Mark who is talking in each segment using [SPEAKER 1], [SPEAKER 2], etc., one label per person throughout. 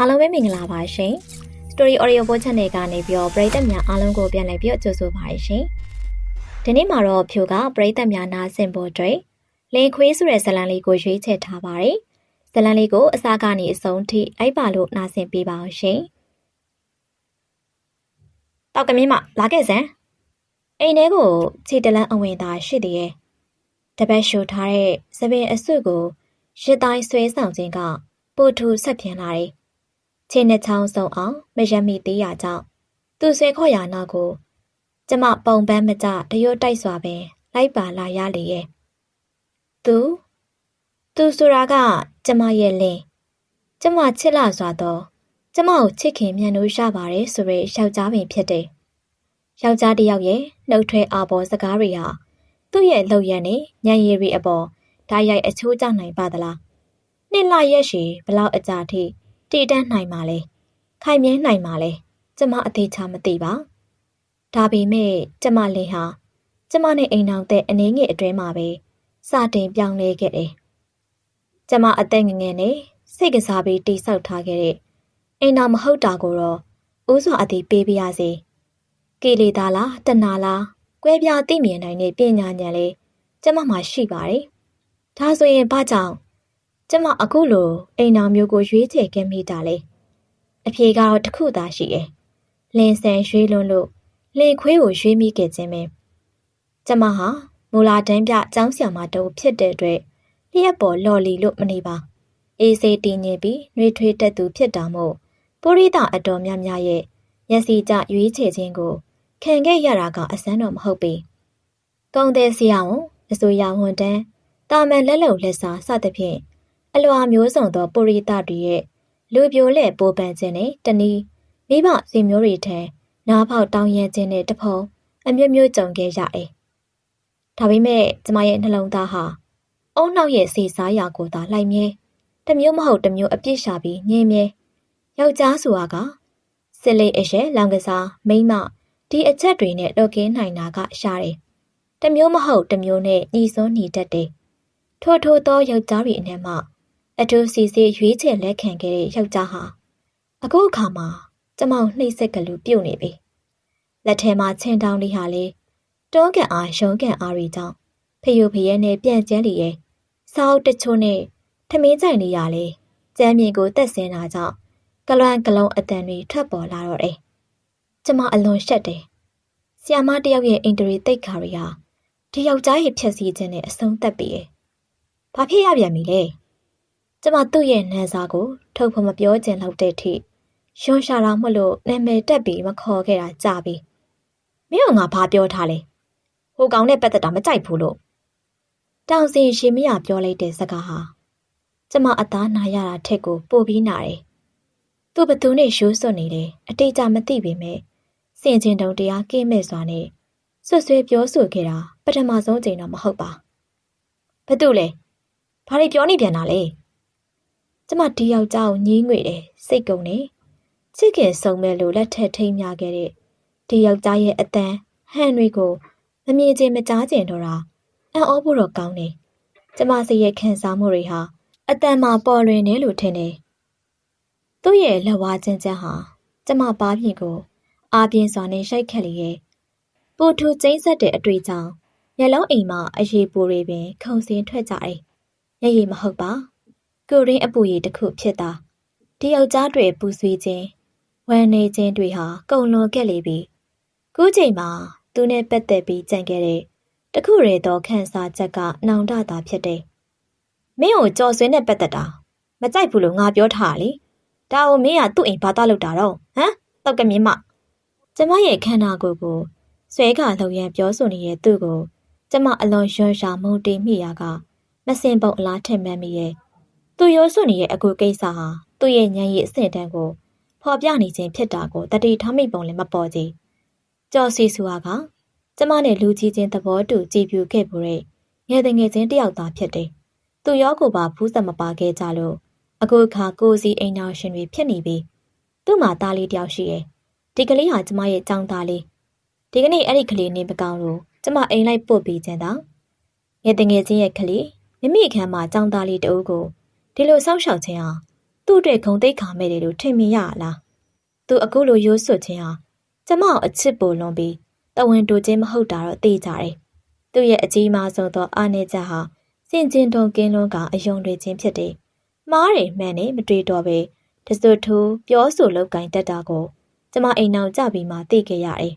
[SPEAKER 1] အားလုံးပဲမင်္ဂလာပါရှင် Story Audio Book Channel ကနေပြီးတော့ပရိသတ်များအားလုံးကိုပြန်လည်ပြီးတော့ကြိုဆိုပါရရှင်ဒီနေ့မှာတော့ဖြိုကပရိသတ်များနားဆင်ဖို့အတွက်လင်ခွေးဆိုတဲ့ဇာတ်လမ်းလေးကိုရွေးချယ်ထားပါတယ်ဇာတ်လမ်းလေးကိုအစကနေအဆုံးထိလိုက်ပါလို့နားဆင်ပေးပါအောင်ရှင်တောက်ကမင်းမလာခဲ့စမ်းအိမ်ထဲကိုခြေတလန်းအဝင်သာရှိသေးရဲ့တပတ်ရှို့ထားတဲ့သပင်အစွတ်ကိုရစ်တိုင်းဆွဲဆောင်ခြင်းကပို့ထူဆက်ပြင်းလာတယ်။ ခြေနှစ်ချောင်းစုံအောင်မရမိသေးရကြောင်းသူဆွဲခေါ်ရာနောက်ကို ကျမပုံပန်းမကြတရွတ်တိုက်စွာပင် လိုက်ပါလာရလေရဲ့။သူသူဆိုတာက ကျမရဲ့လင်ကျမချစ်လာစွာတော့ကျမကိုချစ်ခင်မြန်လို့ရပါတယ်ဆိုရဲယောက်ျားပင်ဖြစ်တယ်။ယောက်ျားတစ်ယောက်ရဲ့နှုတ်ထွဲအာပေါ်စကားတွေဟာသူ့ရဲ့လှုပ်ရံနဲ့ညံရည်ရီအပေါ်ဓာတ်ရိုက်အချိုးကျနိုင်ပါသလားနှစ်လရက်ရှည်ဘလောက်အကြာထိ တည်တတ်နိုင်မှာလဲခိုင်မြဲနိုင်မှာလဲကျမအသေးချာမသိပါဒါပေမဲ့ကျမလင်ဟာကျမနဲ့အိမ်အောင်တဲ့အနေငယ်အတွင်းမှာပဲစတင်ပြောင်းလဲခဲ့တယ်ကျမအသက်ငငယ်နဲ့စိတ်ကစားပြီးတိဆောက်ထားခဲ့တဲ့အိမ်အောင်မဟုတ်တာကိုတော့ဥစွာအသေးပေးပြရစေကိလေသာလားတဏှာလားကွဲပြားသိမြင်နိုင်တဲ့ပညာဉာဏ်လေးကျမမှာရှိပါတယ်။ဒါဆိုရင်ဘာကြောင့် ကျမအခုလိုအိမ်တော်မျိုးကိုရွေးချယ်ခဲ့မိတာလဲ။အဖြေကတော့တစ်ခုသာရှိတယ်။လင်းဆန်ရွှေလွန်းလို့လင်ခွေးကိုရွေးမိခဲ့ခြင်းပဲ။ကျမဟာမူလာတန်းပြကျောင်းဆရာမတူဖြစ်တဲ့အတွက်လျက်ပေါ်လော်လီလို့မနေပါ။အေးစေးတည်ငြိမ်ပြီးနှွေးထွေးတက်သူဖြစ်တာမို့ပုရိသအတော်များများရဲ့မျက်စိကျရွေးချယ်ခြင်းကိုခံခဲ့ရတာကအစမ်းတော့မဟုတ်ပေ။ကုံတဲ့ဆရာဝန်အစိုးရဝန်တန်းတာမန်လက်လုံလက်စားစသဖြင့် အလွာမျိုးစုံသောပုရိသတွေရဲ့လူပြိုလက်ပိုးပန်းခြင်းနဲ့တနည်းမိဘစီမျိုးတွေထံနားဖောက်တောင်းရခြင်းနဲ့တဖုံအမျိုးမျိုးကြုံခဲ့ရတယ်။ဒါပေမဲ့ကျမရဲ့နှလုံးသားဟာအုံနောက်ရဲ့စီစားရာကိုသာလိုက်မြဲတမျိုးမဟုတ်တမျိုးအပြစ်ရှာပြီးညင်းမြဲယောက်ျားဆိုတာကစစ်လေးအရဲ့လောင်ကစားမိမဒီအချက်တွေနဲ့တော့ကင်းနိုင်တာကရှားတယ်။တမျိုးမဟုတ်တမျိုးနဲ့ညီစွန်းညီတတ်တယ်။ထို့ထို့သောယောက်ျားတွေအနက်မှ အထူးစီစီရွေးချယ်လက်ခံခဲ့တဲ့ယောက်ျားဟာအခုအခါမှာကျမောင်နှိမ့်ဆက်ကလူပြုတ်နေပြီ။လက်ထဲမှာချင်းတောင်းလေးဟာလေတွန်းကန်အားရုံးကန်အားတွေကြောင့်ဖယိုဖယဲနဲ့ပြန်ကျန်းလီရဲ့စောက်တချို့နဲ့ထမင်းကြိုင်နေရလေကျမ်းမြေကိုတက်ဆင်းတာကြောင့်ကလွမ်းကလုံးအတန်တွေထွက်ပေါ်လာတော့တယ်။ကျမအလွန်ရှက်တယ်။ဆီယာမတယောက်ရဲ့အင်တရီတိတ်ခါရီဟာဒီယောက်ျားရဲ့ဖြက်စီခြင်းနဲ့အဆုံးသက်ပြီရဲ့။ဘာဖြစ်ရပြန်ပြီလဲ။ ကျမသူ့ရဲ့နန်းစားကို ထုတ်ဖို့မပြောချင်တော့တဲ့ထိရွှန်ရှာတာမလို့နာမည်တက်ပြီးမခေါ်ခဲ့တာကြာပြီ။မင်းကငါဘာပြောထားလဲ။ဟိုကောင်နဲ့ပတ်သက်တာမကြိုက်ဘူးလို့။တောင်စင်ရှင်မရပြောလိုက်တဲ့စကားဟာကျမအသားနာရတာထက်ကိုပိုပြီးနာတယ်။သူ့ဘသူနဲ့ရှိုးစွနေတယ်အတိအကျမသိပေမဲ့စင်ချင်းတုံတရားကင်းမဲ့စွာနဲ့ဆွဆွဲပြောဆိုခဲ့တာပထမဆုံးချိန်တော့မဟုတ်ပါ။ဘာတူလဲ။ဘာတွေပြောနေပြန်တာလဲ။ ကျမဒီယောက်ျားကိုညင်းငွေတယ်စိတ်ကုန်နေ။ချစ်ခင်ဆုံးမဲ့လို့လက်ထက်ထိန်များခဲ့တဲ့ဒီယောက်ျားရဲ့အတန်းဟန်တွေကိုမမြင်ချင်းမကြားကျင်တော့တာအံ့ဩဖို့တော့ကောင်းနေ။ကျမစိတ်ရဲ့ခံစားမှုတွေဟာအတန်မှာပေါ်လွင်နေလို့ထင်တယ်။သူ့ရဲ့လက်ဝါးချင်းချမ်းဟာကျမပါးပြင်ကိုအာပြင်းစွာနဲ့ရှိုက်ခက်လျက်ပူထူကျိန်းဆက်တဲ့အတွေ့အကြောင်းမျက်လုံးအိမ်မှာအရေးပူတွေပင် ခုံစင်းထွက်ကြတယ်။မျက်ရည်မဟုတ်ပါ။ ကိုရင်းအပူရည်တစ်ခုဖြစ်တာဒီယောက်ျားတွေပူဆွေးခြင်းဝမ်းနေခြင်းတွေဟာကုံလွန်ခဲ့လေပြီ။ခုချိန်မှာသူနဲ့ပတ်သက်ပြီးကြံခဲ့တဲ့တခုရဲသောခန်းစားချက်ကနောင်တတာဖြစ်တယ်။မင်းကိုကြော်ဆွေးနဲ့ပတ်သက်တာမကြိုက်ဘူးလို့ငါပြောထားလေ။ဒါကိုမင်းကသူ့အိမ်ဘာသာလုပ်တာတော့ဟမ်တောက်ကမြင်မကျမရဲ့ခန္ဓာကိုယ်ကိုဆွဲကလှုပ်ရန်ပြောဆိုနေတဲ့သူ့ကို ကျမအလွန်ရွံ့ရှာမုန်တိမ်မိရာကမစင်ပုံအလားထက်မှန်မိရဲ့ သူရိုးစွနေရဲ့အကူကိစ္စဟာသူ့ရဲ့ဉာဏ်ရည်အဆင့်တန်းကိုဖော်ပြနေခြင်းဖြစ်တာကိုတတိထားမိပုံလည်းမပေါ်ကြ။ကြော်စီဆူဟာကကျမနဲ့လူကြီးချင်းသဘောတူကြည်ပြူခဲ့မှုတဲ့ငယ်တဲ့ငယ်ချင်းတယောက်သားဖြစ်တယ်။သူရောကိုပါဖူးစက်မပါခဲ့ကြလို့အခုအခါကိုစီအိမ်တော်ရှင်တွေဖြစ်နေပြီ။သူ့မှာသားလေးတယောက်ရှိရဲ့။ဒီကလေးဟာကျမရဲ့ចောင်းသားလေး။ဒီကနေ့အဲ့ဒီကလေးနေမကောင်းလို့ကျမအိမ်လိုက်ပို့ပေးခြင်းတောင်ငယ်တငယ်ချင်းရဲ့ကလေးမိမိအခန်းမှာចောင်းသားလေးတအုပ်ကို ဒီလိုစောက်ရှောက်ခြင်းဟာသူ့အတွက်ဂုံတိတ်ခါမဲ့တယ်လို့ထင်မိရလားသူအခုလိုရိုးစွတ်ခြင်းဟာကျမကိုအချစ်ပိုလွန်ပြီးတဝင်တူခြင်းမဟုတ်တာတော့သိကြတယ်သူ့ရဲ့အကြီးမားဆုံးသောအာနေချက်ဟာစင်ကျင်တုံကင်းလွန်းကအယုံတွေခြင်းဖြစ်တယ်မားတယ်မှန်တယ်မတွေ့တော့ပဲတစွတ်ထိုးပြောဆိုလောက်ကင်တက်တာကိုကျမအိမ်နောက်ကြပြီးမှသိခဲ့ရတယ်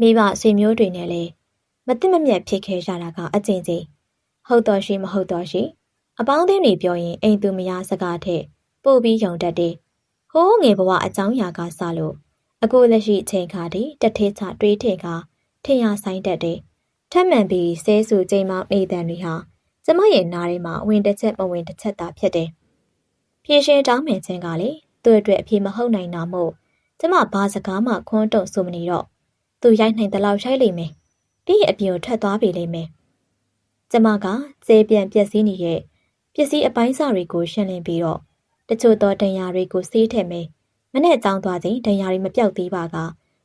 [SPEAKER 1] မိဘဆွေမျိုးတွေနဲ့လည်းမသိမမြတ်ဖြစ်ခဲ့ရတာကအကျဉ်းချင်းဟုတ်တော်ရှိမဟုတ်တော်ရှိ အပေါင်းအသင်းတွေပြောရင်အိမ်သူမယားစကားထက်ပို့ပြီးယုံတတ်တယ်ဟိုးငယ်ဘဝအကြောင်းအရာကစလို့အခုလက်ရှိအချိန်ခါဒီတထေးချတွေးထင်ကထင်ရဆိုင်တတ်တယ်ထက်မှန်ပြီးဆဲဆူချိန်မောင်းနေတဲ့တွေဟာကျမရဲ့နားထဲမှာဝင်တစ်ချက်မဝင်တစ်ချက်သာဖြစ်တယ်ဖြည့်ရှင်တောင်းမယ်ခြင်းကလေသူ့အတွက်အပြေမဟုတ်နိုင်တာမို့ကျမဘာစကားမှခွန်းတုံဆိုမနေတော့သူရိုက်နိုင်တဲ့လောက်ရှိုက်လိမ့်မယ်ပြီးအပြင်ကိုထွက်သွားပြီလိမ့်မယ်ကျမကစေပြန်ပျက်စီးနေတဲ့ ပစ္စည်းအပိုင်းစာတွေကိုရှင်းလင်းပြီးတော့တချို့သောဒဏ်ရာတွေကိုစေးထည့်မယ်မနဲ့ကြောင်းသွားချိန်ဒဏ်ရာတွေမပြောက်သေးပါက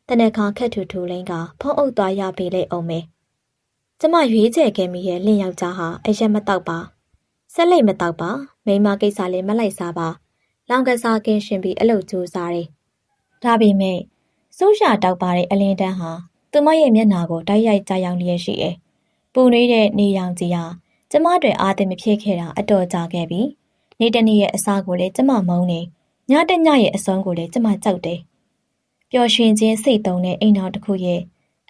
[SPEAKER 1] တနခါခက်ထူထူလင်းကဖုံးအုပ်သွားရပေလေအောင်မယ်ကျမရွေးချယ်ခဲ့မိရဲ့လင်းယောက်ျားဟာအရက်မတောက်ပါဆက်လိတ်မတောက်ပါမိမကိစ္စလည်းမလိုက်စားပါလောင်ကစားကင်းရှင်ပြီးအလုပ်ကြိုးစားတယ်ဒါပေမဲ့စိုးရှာတောက်ပါတဲ့အလင်းတန်းဟာသူမရဲ့မျက်နှာကိုတိုက်ရိုက်ကြားရောက်လျက်ရှိတယ်ပူနေတဲ့နေရောင်ကြီးဟာ ကျမတွေအားသိမဖြစ်ခဲ့တာအတော်ကြာခဲ့ပြီနေ့တနေ့ရဲ့အစားကိုလည်းကျမမုန်းနေညတညရဲ့အဆုံးကိုလည်းကျမကြောက်တယ်ပျော်ရွှင်ခြင်းစိတ်သုံးတဲ့အိမ်တော်တစ်ခုရဲ့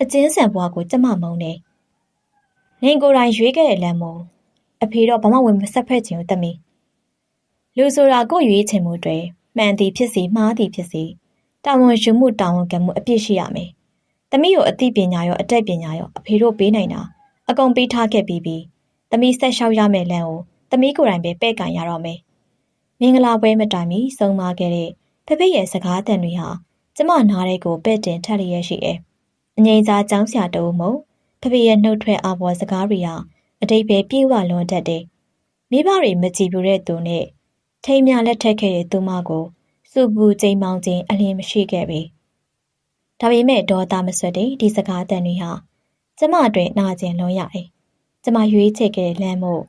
[SPEAKER 1] အကျဉ်းဆန်ဘဝကိုကျမမုန်းတယ်လင်ကိုယ်တိုင်ရွေးခဲ့တဲ့လမ်းမို့အဖေတော့ဘာမှဝင်မဆက်ဖက်ချင်ဘူးတမီလူဆိုတာကိုရွေးချင်မှုတွေမှန်သည်ဖြစ်စီမှားသည်ဖြစ်စီတာဝန်ယူမှုတာဝန်ခံမှုအပြည့်ရှိရမယ်။သမီးကိုအသိပညာရောအတတ်ပညာရောအဖေတို့ပေးနိုင်တာအကုန်ပေးထားခဲ့ပြီးပြီ။ သမီးဆက်လျှောက်ရမယ်လမ်းကိုသမီးကိုယ်တိုင်ပဲပဲ့ကန်ရတော့မယ်။မင်္ဂလာပွဲမတိုင်မီဆုံးမခဲ့တဲ့ဖဖေရဲ့စကားတန်တွေဟာကျမနားထဲကိုပဲ့တင်ထက်လျက်ရှိတယ်။အငိမ့်စားចောင်းဆရာတူမို့ဖဖေရဲ့နှုတ်ထွက်အပေါ်စကားတွေဟာအတိတ်ပဲပြေးဝလွန်တတ်တယ်။မိဘတွေမကြည့်ဘူးတဲ့သူနဲ့ထိမ်းမြလက်ထက်ခဲ့တဲ့သူမကိုစုပူချိန်မောင်းခြင်းအလင်းမရှိခဲ့ပေ။ဒါပေမဲ့ဒေါ်သားမဆွတ်တဲ့ဒီစကားတန်တွေဟာကျမအတွက်နာကျင်လွန်ရတယ်။ ကျမရွေးချယ်ခဲ့တဲ့လမ်းမို့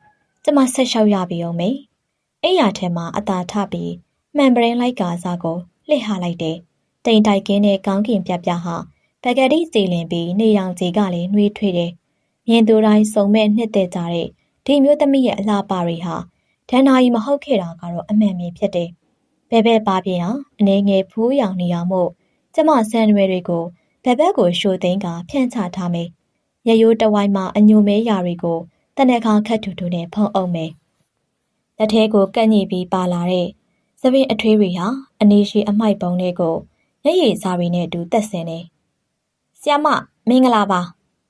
[SPEAKER 1] ကျမဆက်လျှောက်ရပြီအောင်မေ။အိယာထဲမှာအသာထပြီးမှန်ပရင်လိုက်ကာစားကိုလှစ်ဟာလိုက်တယ်။တိမ်တိုက်ကင်းတဲ့ကောင်းကင်ပြပြဟာပကတိစီလင်ပြီးနေရောင်ကြီးကလည်းနှွေးထွေးတယ်။မြင်သူတိုင်းစုံမဲ့နှစ်သက်ကြတဲ့ဒီမျိုးသမီးရဲ့အလားပါတွေဟာဒဏ္ဍာရီမဟုတ်ခဲ့တာကတော့အမှန်ပဲဖြစ်တယ်။ဘဲဘဲပါပြင်းဟာအနေငယ်ဖူးရောင်နေအောင်မို့ကျမဆန်ရွယ်တွေကိုဘက်ဘက်ကိုရှို့သိမ်းကဖြန့်ချထားမယ်။ ရရိုးတဝိုင်းမှာအညိုမဲရာတွေကိုတနက်ခါခတ်ထူထူနဲ့ဖုံးအုပ်မယ်။လက်ထဲကိုကန့်ညိပြီးပါလာတဲ့သပင်အထွေးတွေဟာအနေရှိအမိုက်ပုံတွေကိုရရည်စားတွေနဲ့အတူတက်ဆင်းနေ။ဆီယမမင်္ဂလာပါ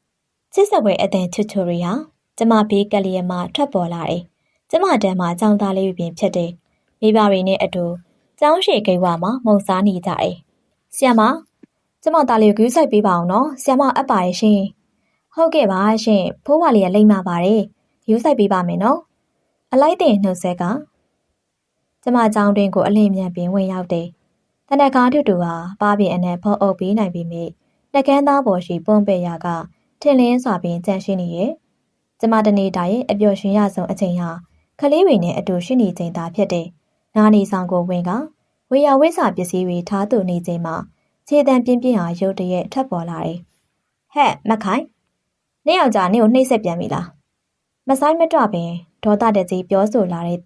[SPEAKER 1] ။ချစ်စပွဲအတန်ချွတ်ချွတွေဟာကျမဘေးကလျက်မှထွက်ပေါ်လာတယ်။ကျမတန်းမှာចောင်းသားလေးပြင်ဖြစ်တယ်။မိဘတွေနဲ့အတူကျောင်းရှိကိဝါမှာမုံစားနေကြတယ်။ဆီယမကျမသားလေးကိုဂူးဆိုင်ပေးပါအောင်နော်။ဆီယမအပ်ပါရဲ့ရှင်။ ဟုတ်ကဲ့ပါရှင်။ဖိုးဝါလေးကလိမ့်မာပါတယ်။ယူဆိုင်ပေးပါမယ်နော်။အလိုက်တဲ့နှုတ်ဆက်ကကျမကျောင်းတွင်ကိုအလင်းမြန်ပင်ဝင်ရောက်တယ်။တနက်ကားတူတူဟာပါပင်အနက်ဖောအုပ်ပေးနိုင်ပြီးမြစ်နှကန်းသားပေါ်ရှိပွန်ပေရာကထင်လင်းစွာပင်ကြန့်ရှိနေရဲ့။ကျမတနေ့တာရဲ့အပျော်ရွှင်ရဆုံးအချိန်ဟာကလေးတွေနဲ့အတူရှိနေချိန်သာဖြစ်တယ်။နာနေဆောင်ကိုဝင်ကဝေယဝိစာပစ္စည်းတွေထားသူနေချိန်မှာခြေတံပြင်းပြင်းဟာရုတ်တရက်ထပ်ပေါ်လာတယ်။ဟဲ့မခိုင်။ နေ့ယောက်ျားနေ့ကိုနှိမ့်ဆက်ပြန်ပြီလား။မဆိုင်မတော့ပင်ဒေါသတကြီးပြောဆိုလာတဲ့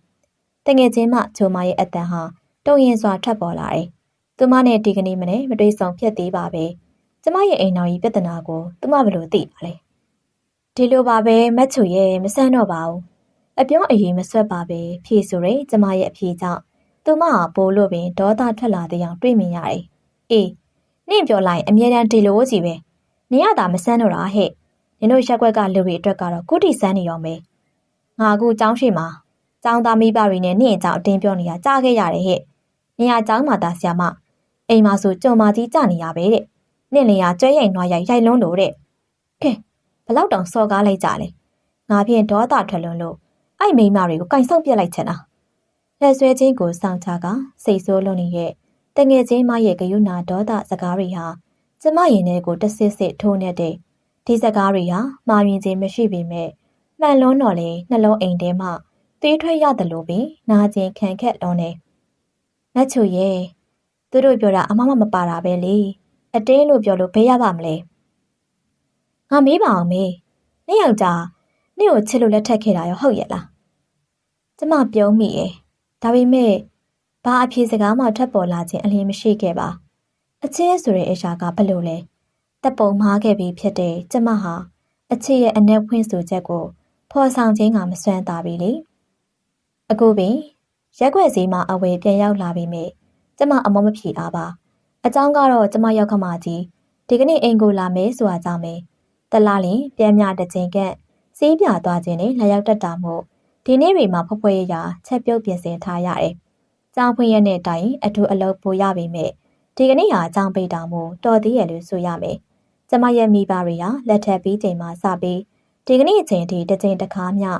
[SPEAKER 1] တငယ်ချင်းမချိုမရဲ့အတန်ဟာတုံရင်စွာထပ်ပေါ်လာတယ်။သူမနဲ့ဒီကနေ့မနေ့မတွေ့ဆုံဖြစ်သေးပါပဲ။ကျမရဲ့အိမ်တော်ကြီးပြဿနာကိုသူမဘယ်လိုသိပါလဲ။ဒီလိုပါပဲမက်ချူရဲ့မဆန်းတော့ပါဘူး။အပြောအရေးမဆွတ်ပါပဲဖြေဆိုရဲကျမရဲ့အဖြေကြောင့်သူမဟာပိုးလို့ပင်ဒေါသထွက်လာတဲ့အောင်တွေးမြင်ရတယ်။အေးနင့်ပြောလိုက်အမြဲတမ်းဒီလိုကြီးပဲ။နင်ရတာမဆန်းတော့တာဟဲ့။ နင်တို့ရက်ွက်ကလူတွေအတွက်ကတော့ကုတီဆန်းနေရောမယ်။ငါအခုចောင်းရှိမှာចောင်းသားမိဘတွေနဲ့နင့်အကြောင်းအတင်းပြောနေတာကြားခဲ့ရတယ်ဟဲ့။နင်ကចောင်းမှာသားဆရာမအိမ်မှာဆိုကြုံမာကြီးကြနေရပဲတဲ့။နင့်လေကကျွဲရိုက်နွားရိုက်ရိုက်လွန်းလို့တဲ့။ကဲဘလောက်တောင်စော်ကားလိုက်ကြလဲ။ငါဖြင့်ဒေါသထွက်လွန်းလို့အဲ့မိန်းမတွေကိုကင်ဆောင်ပြစ်လိုက်ချင်တာလက်ဆွဲချင်းကိုစောင့်ချကစိတ်ဆိုးလွန်နေတဲ့တငယ်ချင်းမရဲ့ဂယုဏဒေါသစကားတွေဟာကျမရင်ထဲကိုတဆစ်စစ်ထိုးနေတဲ့ ဒီစကားတွေဟာမှားယွင်းခြင်းမရှိပေမဲ့မှန်လွန်းတော်လေနှလုံးအိမ်ထဲမှသွေးထွက်ရတယ်လို့ပင်နာကျင်ခံခက်လွန်းနေမတ်ချိုရဲ့သူတို့ပြောတာအမမမပါတာပဲလေအတင်းလို့ပြောလို့ဘယ်ရပါမလဲငါမေးပါအောင်မေးနေ့ယောက်ျားနေ့ကိုချစ်လို့လက်ထက်ခဲ့တာရောဟုတ်ရဲ့လားကျမပြုံးမိရဲ့ဒါပေမဲ့ဘာအဖြေစကားမှထွက်ပေါ်လာခြင်းအလင်းမရှိခဲ့ပါအချစ်ဆိုတဲ့အရာကဘလို့လဲ တပ်ပုံမှားခဲ့ပြီးဖြစ်တဲ့ကျမဟာအချစ်ရဲ့အ내ဖွင့်ဆိုချက်ကိုဖော်ဆောင်ခြင်းကမစွမ်းတာပြီလေအခုပင်ရက်ွက်စည်းမှာအဝယ်ပြန်ရောက်လာပြီမေကျမအမောမဖြေအားပါအကြောင်းကတော့ကျမရောက်ခမကြီးဒီကနေ့အိမ်ကိုလာမယ်ဆိုတာကြောင့်ပဲတလားလင်ပြန်မြတစ်ချိန်ကစီးပြသွားခြင်းနဲ့လာရောက်တတ်တာမို့ဒီနေ့တွေမှာဖွဖွရရချက်ပြုတ်ပြင်ဆင်ထားရတယ်။ကြောင်ဖွင့်ရတဲ့တိုင်အထူးအလုပ်ပို့ရပေမဲ့ဒီကနေ့ဟာအကြောင်းပိတ်တာမို့တော်သေးရလို့ဆိုရမယ်။ ကျမရဲ့မိဘတွေဟာလက်ထပ်ပြီးချိန်မှာစပြီးဒီကနေ့အချိန်ထိတစ်ချိန်တစ်ခါမျှ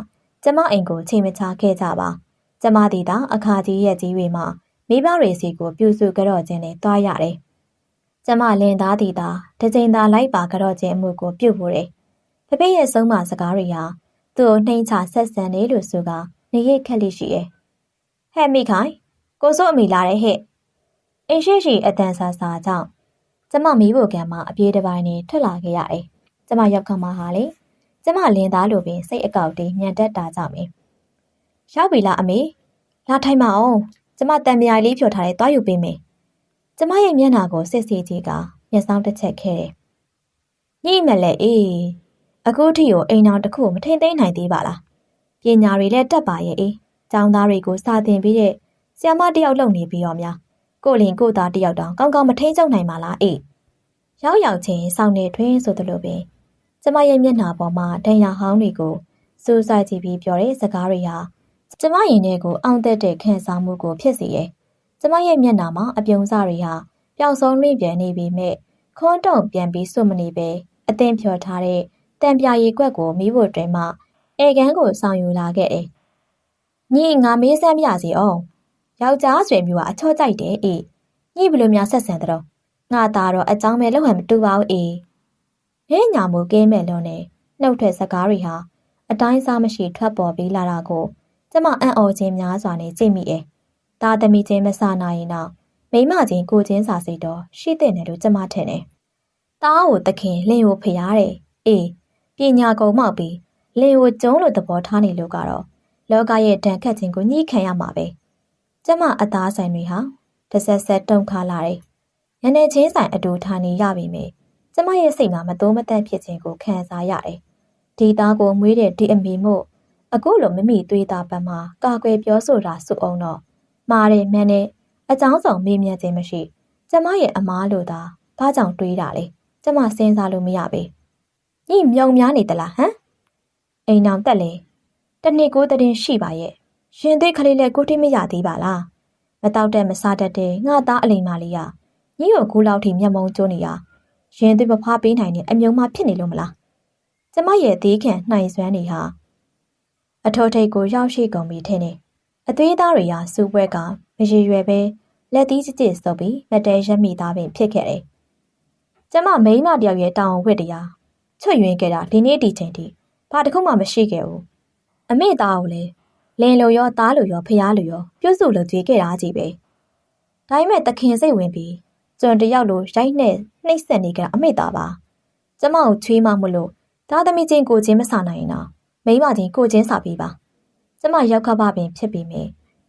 [SPEAKER 1] ကျမအိမ်ကိုချိန်မချခဲ့ကြပါ။ကျမဒီတာအခါကြီးရဲ့ကြီးတွေမှာမိဘတွေစီကိုပြုစုကြတော့ခြင်းနဲ့တွားရတယ်။ကျမလင်သားဒီတာတစ်ချိန်သာလိုက်ပါကြတော့ခြင်းအမှုကိုပြုတ်ဖို့တယ်။ဖဖေရဲ့ဆုံးမစကားတွေဟာသူ့ကိုနှိမ်ချဆက်ဆံနေလို့ဆိုကနေရိတ်ခက်လိရှိရဲ့။ဟဲ့မိခိုင်ကိုစိုးအမိလာတဲ့ဟဲ့။အင်းရှိရှိအတန်ဆာဆာကြောင့် ကျမမီးဖို့ကံမှာအပြေးတစ်ပိုင်းနဲ့ထွက်လာခဲ့ရတယ်။ကျမရောက်ခါမှာဟာလေကျမလင်းသားလိုပင်စိတ်အကောက်တေးညံတက်တာကြောင့်ပဲ။ရောက်ပြီလားအမေ။လာထိုင်မအောင်။ကျမတံမြာလေးဖြော်ထားတဲ့တွားယူပေးမယ်။ကျမရဲ့မျက်နှာကိုစစ်စီကြီးကမျက်စောင်းတစ်ချက်ခဲ့တယ်။ညိမလဲအေးအခုထိကိုအိမ်တော်တစ်ခုမထိန်သိမ်းနိုင်သေးပါလားပညာတွေလည်းတက်ပါရဲ့အေးကျောင်းသားတွေကိုစာသင်ပြီးတဲ့ဆ iam မတယောက်လုပ်နေပြီးတော့များ ကိုလင်ကိုသားတယောက်တောင်ကောင်းကောင်းမထိန်ချုပ်နိုင်ပါလားအေးရောက်ရောက်ချင်းစောင်းနေထွင်းဆိုသလိုပင်ကျမရဲ့မျက်နှာပေါ်မှာဒဏ်ရာဟောင်းတွေကိုစူးစိုက်ကြည့်ပြီးပြောတဲ့စကားတွေဟာကျမရင်ထဲကိုအောင့်တက်တဲ့ခံစားမှုကိုဖြစ်စေရဲ့ကျမရဲ့မျက်နှာမှာအပြုံးစတွေဟာပျောက်ဆုံးရင့်ပြန်နေပြီမဲ့ခွန်းတုံပြန်ပြီးစွတ်မနေပဲအသင်ဖြော်ထားတဲ့တံပြာရည်ကွက်ကိုမိဖို့တွင်မှဧကန်းကိုဆောင်ယူလာခဲ့တယ်။ညီငါမေးစမ်းပြစီအောင်။ ယောက်ျားဆွေမျိုးကအချော့ကြိုက်တယ်အေး။ညီဘလို့များဆက်ဆံတော့ငါသားတော့အကြောင်းပဲလောက်ဟန်မတူပါဘူးအေး။ဟဲ့ညာမို့ကဲမဲ့လုံးနဲ့နှုတ်ထွက်စကားတွေဟာအတိုင်းစားမရှိထွက်ပေါ်ပြီးလာတာကိုကျမအံ့ဩခြင်းများစွာနဲ့ကြည့်မိတယ်။သားသမီးချင်းမဆနိုင်ရင်တော့မိမချင်းကိုချင်းစာစိတ်တော့ရှိတဲ့နယ်လို့ကျမထင်တယ်။သားကိုတခင်လင်းကိုဖျားတယ်။အေးပညာကုံမောက်ပြီးလင်ကိုကျုံးလို့သဘောထားနေလို့ကတော့လောကရဲ့ဒဏ်ခတ်ခြင်းကိုညှိခံရမှာပဲ ကျမအသားဆိုင်တွေဟာတဆက်ဆက်တုံခါလာတယ်။ညနေချင်းဆိုင်အတူထားနေရပြီမေကျမရဲ့စိတ်မှာမတိုးမတန့်ဖြစ်ခြင်းကိုခံစားရတယ်။ဒီသားကိုမွေးတဲ့ဒီအမိမို့အခုလိုမမိသွေးသားပတ်မှာကာကွယ်ပြောဆိုတာစုအောင်တော့မားတယ်မန်းနဲ့အကြောင်းဆောင်မေးမြန်းခြင်းမရှိကျမရဲ့အမားလိုသာဘာကြောင့်တွေးတာလဲကျမစဉ်းစားလို့မရပေ။ညမြုံများနေသလားဟမ်အိမ်အောင်တက်လေတနေ့ကိုတည်ရှိပါရဲ့ ရှင်သေးကလေးလည်းကိုတိမရသေးပါလားမတောက်တဲ့မစားတတ်တဲ့ငါသားအလိမ်မလေးကညို့ကူလောက်ထိမျက်မုံကျိုးနေရရင်သေးမဖားပေးနိုင်တဲ့အမြုံမဖြစ်နေလို့မလားကျမရဲ့သေးခံနှိုင်စွမ်းနေဟာအထောထိတ်ကိုရောက်ရှိကုန်ပြီထင်နေအသွေးသားတွေဟာစူပွဲကမရည်ရွယ်ပဲလက်သီးစစ်စစ်စုပ်ပြီးမတဲရက်မိသားပင်ဖြစ်ခဲ့တယ်ကျမမိန်းမတယောက်ရဲ့တောင်းဝှက်တရားချွတ်ယွင်းခဲ့တာဒီနေ့ဒီချိန်ထိဘာတစ်ခုမှမရှိခဲ့ဘူးအမေသားကိုလည်း လင်လိုရောသားလိုရောဖျားလိုရောပြုစုလို့ကြွေးခဲ့တာကြီးပဲဒါပေမဲ့တခင်စိတ်ဝင်ပြီးကျွန်တယောက်လိုရိုက်နဲ့နှိပ်စက်နေကြအမေသားပါကျမကိုချွေးမှမလို့သားသမီးချင်းကိုချင်းမဆနိုင်တော့မိမချင်းကိုချင်းစာပြီးပါကျမရောက်ခပါပင်ဖြစ်ပြီးမြ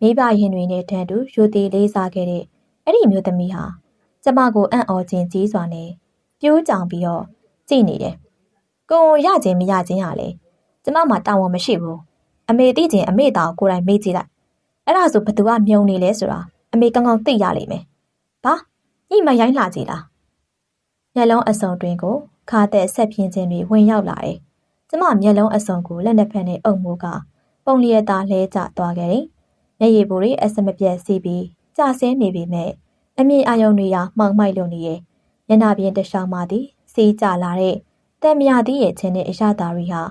[SPEAKER 1] မိဘရင်တွေနဲ့တန်းတူရိုသေလေးစားခဲ့တဲ့အဲ့ဒီမျိုးသမီးဟာကျမကိုအံ့ဩခြင်းကြီးစွာနဲ့ပြိုးကြောင်ပြီးတော့ကြည့်နေတယ်ကိုရခြင်းမရခြင်းဟာလေကျမမှတာဝန်မရှိဘူး အမေသိခြင်းအမေတောင်ကိုယ်တိုင်မေ့ကြည့်လိုက်အဲ့ဒါဆိုဘသူကမြုံနေလဲဆိုတာအမေကောင်းကောင်းသိရလိမ့်မယ်ဘာညိမရိုင်းလာကြည်လားမျက်လုံးအစုံတွင်ကိုခါတဲ့ဆက်ပြင်းခြင်းတွေဝင်ရောက်လာတယ်ကျမမျက်လုံးအစုံကိုလက်နှစ်ဖက်နဲ့အုပ်မိုးကပုံလျက်သားလဲကျသွားခဲ့တယ်မျက်ရည်ပူတွေအစမပြတ်စီးပြီးကျဆင်းနေပေမဲ့အမြင်အာရုံတွေဟာမှောင်မိုက်လို့နေရဲ့မျက်နှာပြင်တစ်လျှောက်မှသည်စီးကျလာတဲ့တံမြာသည့်ရဲ့ချင်းတဲ့အရသာတွေဟာ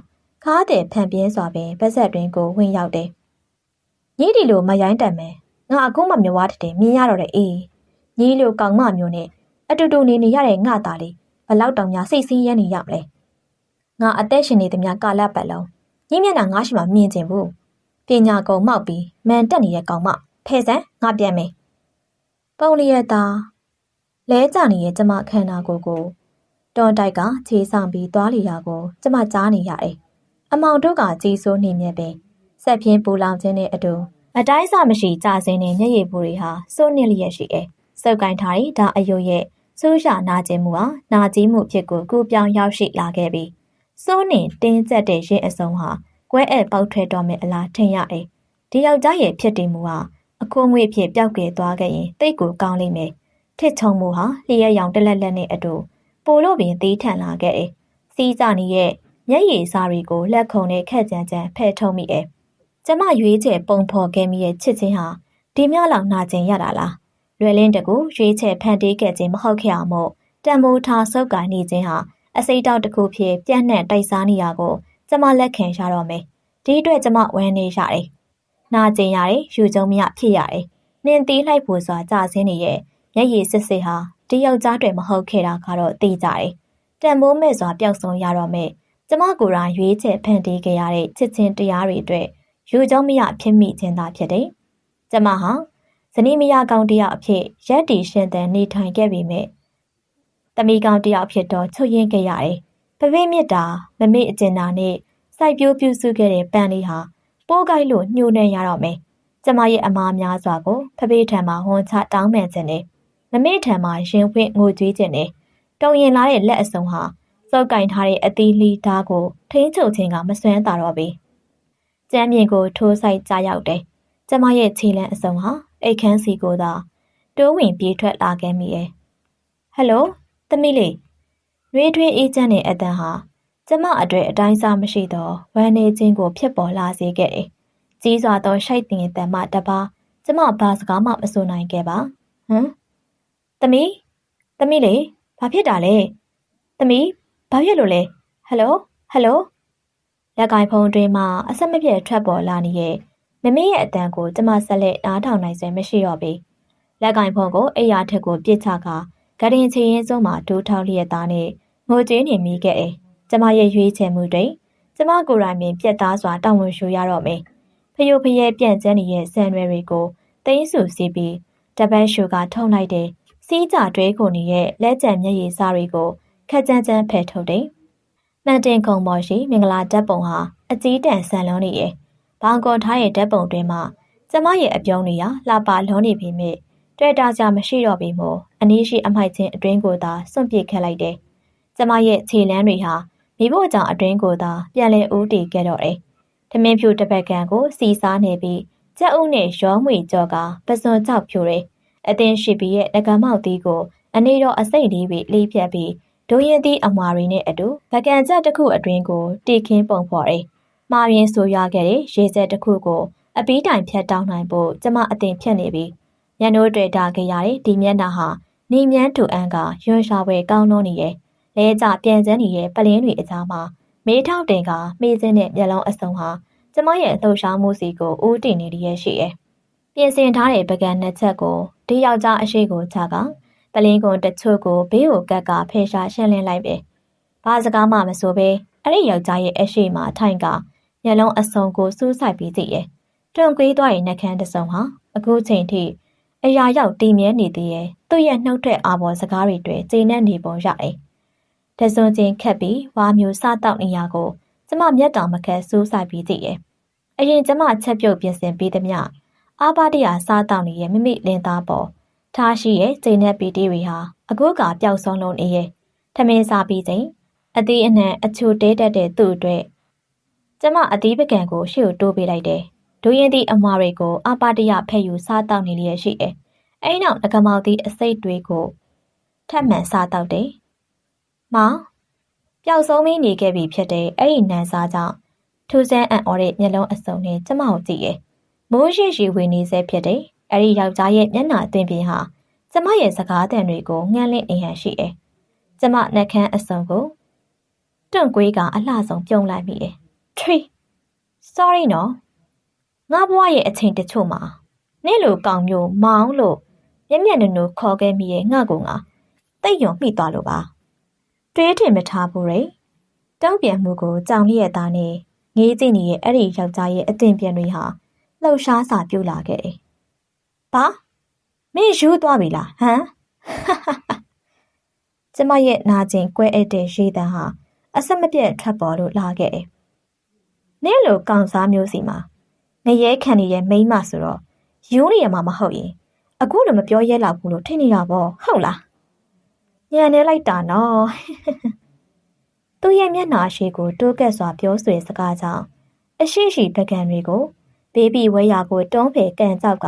[SPEAKER 1] ခါးတဲ့ဖန်ပြင်းစွာပင်ပတ်ဆက်တွင်ကိုဝင်ရောက်တယ်။ညီးဒီလိုမရိုင်းတန်မယ်။ငါအခုမှမြဝါတတဲ့မြင်ရတော့တဲ့အေးညီးလိုကောင်မမျိုးနဲ့အတူတူနေနေရတဲ့ငါသားလေးဘလောက်တောင်များစိတ်ဆင်းရဲနေရမလဲ။ငါအသက်ရှင်နေသမျှကာလပတ်လုံးညီးမျက်နှာငါရှိမှမြင်ကျင်ဘူး။ပညာကုံမောက်ပြီးမန်တက်နေတဲ့ကောင်မဖဲစမ်းငါပြန်မယ်ပုံလျက်သားလဲကြနေရဲ့ကျမခန္ဓာကိုယ်ကိုတွန်တိုက်ကခြေဆောင်ပြီးသွားလျာကိုကျမကြားနေရတယ်။ အမောင်တို့ကကြီးစိုးနေမြဲပင်ဆက်ပြင်းပူလောင်ခြင်းနဲ့အတူအတိုင်းအဆမရှိကြစင်းတဲ့မျက်ရည်ပူတွေဟာစိုးနစ်လျက်ရှိတယ်။စုပ်ကင်ထားတဲ့ဒါအယုတ်ရဲ့ဆူးရှာနာကျင်မှုဟာနာကျင်မှုဖြစ်ကိုကူပြောင်းရောက်ရှိလာခဲ့ပြီးစိုးနေတင်းကျပ်တဲ့ရင်အစုံဟာကွဲအဲ့ပေါက်ထွက်တော်မယ်အလားထင်ရတယ်။ဒီယောက်ျားရဲ့ဖြစ်တည်မှုဟာအခိုးငွေဖြစ်ပျောက်ကဲသွားခဲ့ရင်တိတ်ကိုကောင်းလိမ့်မယ်။ထစ်ချုံမှုဟာလျှက်ရောင်တက်လက်လက်နဲ့အတူပိုလို့ပင်သေးထန်လာခဲ့တယ်။စီးကြနေရဲ့ မျက်ရည်စားတွေကိုလက်ခုံနဲ့ခက်ကြမ်းကြမ်းဖဲ့ထုံမိတယ်။ကျမရွေးချယ်ပုံဖော်ခဲ့မိရဲ့ချစ်ချင်းဟာဒီမြောက်လောက်နာကျင်ရတာလား။လွယ်လင်းတကူရွေးချယ်ဖန်တီးခဲ့ခြင်းမဟုတ်ခဲ့အောင်မို့တံမိုးထားစုပ်ကိုင်းနေခြင်းဟာအစိတ်တောက်တစ်ခုဖြစ်ပြန့်နှံ့တိုက်စားနေရကိုကျမလက်ခံရတော့မယ်။ဒီအတွက်ကျမဝမ်းနေရတယ်။နာကျင်ရတယ်ယူကြုံမရဖြစ်ရတယ်။နှင်တီးလိုက်ဖို့စွာကြာစင်းနေရဲ့မျက်ရည်စစ်စစ်ဟာဒီယောက်ျားတွေမဟုတ်ခဲ့တာကတော့သိကြတယ်။တန်မိုးမဲ့စွာပျောက်ဆုံးရတော့မယ်။ ကျမကိုယ်တိုင်ရွေးချယ်ဖန်တီးခဲ့ရတဲ့ချစ်ချင်းတရားတွေအတွက်ယူကြုံမရဖြစ်မိခြင်းသာဖြစ်တယ်။ကျမဟာဇနီးမယားကောင်းတယောက်အဖြစ်ရက်တီရှင်သန်နေထိုင်ခဲ့ပေမဲ့တမီကောင်းတယောက်ဖြစ်တော့ချုပ်ရင်းခဲ့ရတယ်။ပပိမြစ်တာမမေ့အကျဉ်းတာနဲ့စိုက်ပျိုးပြုစုခဲ့တဲ့ပန်းလေးဟာပိုးကိုက်လို့ညှို့နှံရတော့မယ်။ကျမရဲ့အမားများစွာကိုဖဖေးထံမှာဟွန်ချတောင်းပန်ခြင်းနဲ့မမေ့ထံမှာရင်ဖွင့်ငိုကြွေးခြင်းနဲ့တုံရင်လာတဲ့လက်အစုံဟာ စောက်ကင်ထားတဲ့အသီးလီဓားကိုထိန်းချုပ်ခြင်းကမစွမ်းတာတော့ပြီ။ကျမ်းမြင့်ကိုထိုးဆိုင်ကြရောက်တယ်။ကျမရဲ့ခြေလမ်းအစုံဟာအိတ်ခမ်းစီကိုသာတိုးဝင်ပြေးထွက်လာခဲ့မိရဲ့။ဟယ်လိုသမီးလေးရွေးထွေးအေးချမ်းတဲ့အတန်ဟာကျမအတွေ့အတိုင်းစားမရှိတော့ဝမ်းနေခြင်းကိုဖြစ်ပေါ်လာစေခဲ့တယ်။ကြီးစွာသောရှိုက်တင်တန်မှတပါကျမဘာစကားမှမဆိုနိုင်ခဲ့ပါ။ဟမ်သမီးသမီးလေဘာဖြစ်တာလဲသမီး ဘာဖြစ်လို့လဲဟယ်လိုဟယ်လိုလက်ကင်ဖုန်းတွင်မှအဆက်မပြတ်ထွက်ပေါ်လာနေရဲ့မမေရဲ့အတန်ကိုကျမဆက်လက်နားထောင်နိုင်စွမ်းမရှိတော့ပေလက်ကင်ဖုန်းကိုအိယာထက်ကိုပြစ်ချကာဂရင်ချီရင်စုံမှာဒိုးထောက်လျက်သားနဲ့ငိုကြေးနေမိခဲ့တယ်ကျမရဲ့ရွေးချယ်မှုတွေကျမကိုယ်တိုင်ပင်ပြက်သားစွာတောင်းဝန်ရှူရတော့မယ်ဖယိုဖယဲပြန့်ကျန်းနေတဲ့ဆန်ရွယ်တွေကိုသိန်းစုစီးပြီးတပတ်ရှူကထုံလိုက်တယ်စီးကြတွဲကုန်နေတဲ့လက်ကျန်မျက်ရည်စားတွေကို ခက်ကြမ်းကြမ်းဖယ်ထုတ်တယ်။မှန်တင်ခုံပေါ်ရှိမင်္ဂလာဓာတ်ပုံဟာအကြီးတန်းဆန်လုံးနေရဲ့။ဘောင်ကွန်ထားရဲ့ဓာတ်ပုံတွင်မှကျမရဲ့အပြုံးတွေကလှပလုံးနေပြီမြစ်တွေ့တာကြမရှိတော့ပြီမို့အနည်းရှိအမိုက်ချင်းအတွင်းကိုသာစွန့်ပစ်ခတ်လိုက်တယ်။ကျမရဲ့ခြေလမ်းတွေဟာမိဖို့ကြောင့်အတွင်းကိုသာပြန်လည်ဦးတည်ခဲ့တော့တယ်။ထမင်းဖြူတစ်ပတ်ကန်ကိုစီစားနေပြီးကြက်ဥနဲ့ရောမွေကြောကပစွန်ကြောက်ဖြူတယ်အသင်းရှိပြီးရဲ့ငကမောက်သီးကိုအနေတော်အစိတ်လေးပြီးလေးဖြတ်ပြီး ဒိုရင်သီးအမွာတွေနဲ့အတူဗကန်ချက်တစ်ခုအတွင်းကိုတီခင်းပုံဖော်တယ်။မှားရင်ဆိုရခဲ့တဲ့ရေစက်တစ်ခုကိုအပီးတိုင်ဖြတ်တောင်းနိုင်ဖို့ကျမအသင်ဖြတ်နေပြီ။ညနိုးတွေ့တာခဲ့ရတဲ့ဒီမျက်နှာဟာနေမြန်းတူအန်းကရွှန်ရှာဝဲကောင်းလုံးနေရဲ့လဲကြပြန်ကျန်းနေတဲ့ပလင်းတွေအကြားမှာမေးထောက်တင်ကမေးစင်းတဲ့မျက်လုံးအစုံဟာကျမရဲ့လှုပ်ရှားမှုစီကိုဦးတည်နေရရှိရဲ့။ပြင်ဆင်ထားတဲ့ပကံနှစ်ချက်ကိုဒီယောက်ျားအရှိကိုချက ပလင်းကွန်တချို့ကိုဘေးကိုကက်ကဖယ်ရှားရှင်းလင်းလိုက်ပဲ။ဘာစကားမှမဆိုပဲအဲ့ဒီယောက်ျားရဲ့အရှိမှာထိုင်ကမျက်လုံးအစုံကိုစူးစိုက်ပြီးသိရဲ့။တွန့်ကွေးသွားရဲ့နှကန်းတစ်စုံဟာအခုချိန်ထိအရာရောက်တည်မြဲနေသေးရဲ့သူ့ရဲ့နှုတ်ထွက်အာဘော်စကားတွေတွေ့ကျိနေနေပုံရတယ်။တစွန်ချင်းခက်ပြီးဝါမျိုးစတောက်နေရကိုကျမမျက်တောင်မခက်စူးစိုက်ပြီးသိရဲ့။အရင်ကျမချက်ပြုတ်ပြင်ဆင်ပြီးသမျှအာပါတရစားတောက်နေရဲ့မိမိလင်းသားပေါ် ထားရှိရဲ့ကျိန်တဲ့ပီတီတွေဟာအခုကပျောက်ဆုံးလုံးနေရဲ့ထမင်းစားပြီးချိန်အသီးအနှံအချိုတဲတက်တဲ့သူ့အတွက်ကျမအသီးပကံကိုရှေ့ကိုတိုးပေးလိုက်တယ်ဒူရင်သည့်အမွာတွေကိုအပါတရဖဲ့ယူစားတောက်နေလျက်ရှိတယ်အဲ့နောက်ငကမောက်သည့်အစိတ်တွေကိုထပ်မံစားတောက်တယ်မောင်ပျောက်ဆုံးပြီးနေခဲ့ပြီဖြစ်တဲ့အဲ့ဒီနန်းစားကြောင့်ထူးဆန်းအံ့ဩတဲ့မျက်လုံးအစုံနဲ့ကျမကိုကြည့်ရဲ့မိုးရှိရှိဝင်နေစေဖြစ်တယ်။ အဲဒီယောက်ျားရဲ့မျက်နှာအသွင်ပြင်ဟာကျမရဲ့စကားသံတွေကိုငှမ်းလင့်နေဟန်ရှိတယ်။ကျမနှက်ခမ်းအစုံကိုတွန့်ကွေးကအလှဆုံးပြုံးလိုက်မိတယ်။ Tree sorry နော်ငါဘဝရဲ့အချိန်တချို့မှာနေ့လိုကောင်မျိုးမောင်းလို့မျက်မျက်နှနှခေါ်ခဲ့မိရဲ့ငါ့ကိုငါတိတ်ယုံမိသွားလို့ပါတွေးထင်မထားဘူးရိတုံ့ပြန်မှုကိုကြောင်လျက်သားနဲ့ငေးကြည့်နေတဲ့အဲ့ဒီယောက်ျားရဲ့အသင်ပြန်တွေဟာလှုပ်ရှားစာပြုတ်လာခဲ့တယ်။ ဘာမင်းယူသွားပြီလားဟမ်ကျမရဲ့နာကျင်ကွဲအပ်တဲ့ရေတံဟာအဆက်မပြတ်ထွက်ပေါ်လို့လာခဲ့တယ်။နင်းလိုကောင်စားမျိုးစီမှာငရဲခံနေရဲ့မိန်းမဆိုတော့ယူနေရမှာမဟုတ်ရင်အခုလိုမပြောရဲလောက်ဘူးလို့ထင်နေတာပေါ့ဟုတ်လား။ညံနေလိုက်တာနော်။သူ့ရဲ့မျက်နှာရှိကိုတိုးကက်စွာပြောဆွေစကားကြောင့်အရှိရှိပကံတွေကိုဘေးဘီဝဲရာကိုတွန်းဖယ်ကန်ကြောက်က